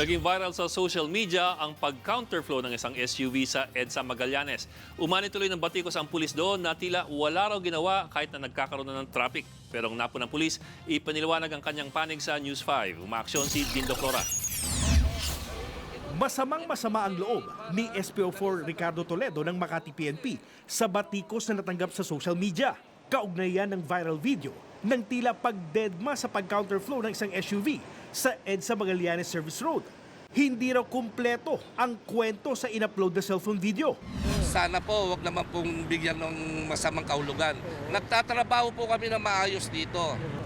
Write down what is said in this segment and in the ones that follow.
Naging viral sa social media ang pag-counterflow ng isang SUV sa EDSA Magallanes. Umani tuloy ng batikos ang pulis doon na tila wala raw ginawa kahit na nagkakaroon na ng traffic. Pero ang napo ng pulis, ipaniliwanag ang kanyang panig sa News 5. Umaaksyon si Dindo Flora. Masamang masama ang loob ni SPO4 Ricardo Toledo ng Makati PNP sa batikos na natanggap sa social media. Kaugnayan ng viral video ng tila pagdedma sa pag-counterflow ng isang SUV sa EDSA Magallanes Service Road. Hindi raw kumpleto ang kwento sa in-upload na cellphone video. Sana po wag naman pong bigyan ng masamang kaulugan. Nagtatrabaho po kami na maayos dito.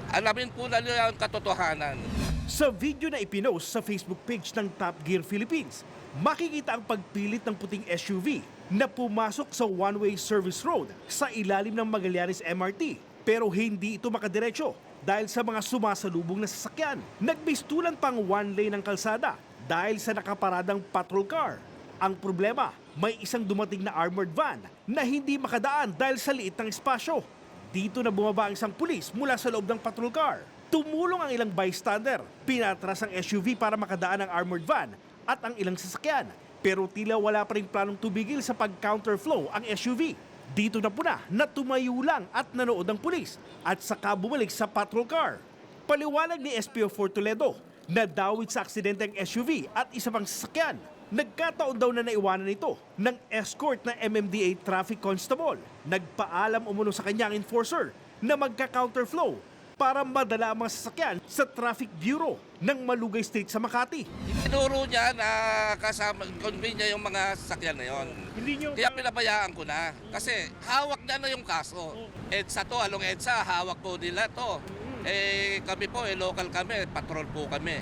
Alamin po nila ang katotohanan. Sa video na ipinost sa Facebook page ng Top Gear Philippines, makikita ang pagpilit ng puting SUV na pumasok sa one-way service road sa ilalim ng Magallanes MRT. Pero hindi ito makadiretso dahil sa mga sumasalubong na sasakyan. Nagbistulan pang one lane ng kalsada dahil sa nakaparadang patrol car. Ang problema, may isang dumating na armored van na hindi makadaan dahil sa liit ng espasyo. Dito na bumaba ang isang pulis mula sa loob ng patrol car. Tumulong ang ilang bystander. Pinatras ang SUV para makadaan ang armored van at ang ilang sasakyan. Pero tila wala pa rin planong tumigil sa pag-counterflow ang SUV. Dito na puna na tumayo lang at nanood ang pulis at saka bumalik sa patrol car. Paliwanag ni SPO4 Toledo na dawit sa aksidente ang SUV at isa pang sasakyan. Nagkataon daw na naiwanan ito ng escort na MMDA traffic constable. Nagpaalam umuno sa kanya ang enforcer na magka-counterflow para madala ang mga sasakyan sa Traffic Bureau ng Malugay Street sa Makati. Tinuro niya na kasama, convey niya yung mga sasakyan na yon. Hindi nyo... Kaya pinabayaan ko na. Kasi hawak niya na yung kaso. EDSA to, along EDSA, hawak po nila to. Eh kami po, eh, local kami, patrol po kami.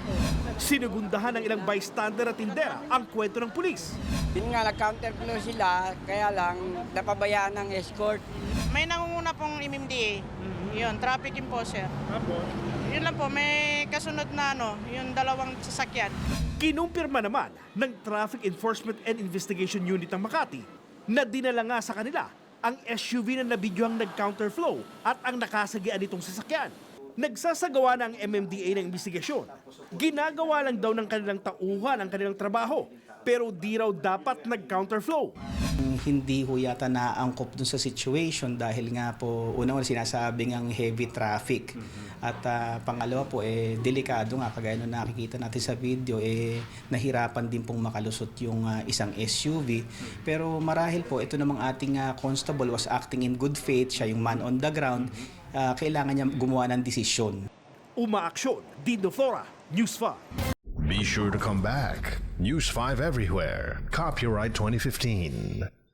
Sinugundahan ng ilang bystander at tindera ang kwento ng pulis. Yun nga, nag-counterflow sila, kaya lang napabayaan ng escort. May nangunguna pong MMDA. Yun, traffic enforcer. Yun lang po, may kasunod na ano, yung dalawang sasakyan. Kinumpirma naman ng Traffic Enforcement and Investigation Unit ng Makati na dinala nga sa kanila ang SUV na nabidyohang nag-counterflow at ang nakasagian nitong sasakyan. Nagsasagawa na ang MMDA ng investigasyon. Ginagawa lang daw ng kanilang tauhan ang kanilang trabaho pero di raw dapat nag-counterflow. hindi ho yata naangkop dun sa situation dahil nga po unang una sinasabing ang heavy traffic. At ah, pangalawa po eh delikado nga kagaya nung nakikita natin sa video eh nahirapan din pong makalusot yung ah, isang SUV pero marahil po ito namang ating ah, constable was acting in good faith. Siya yung man on the ground ah, kailangan niya gumawa ng desisyon Umaaksyon, Dino Flora, News 5. Be sure to come back. News 5 everywhere. Copyright 2015.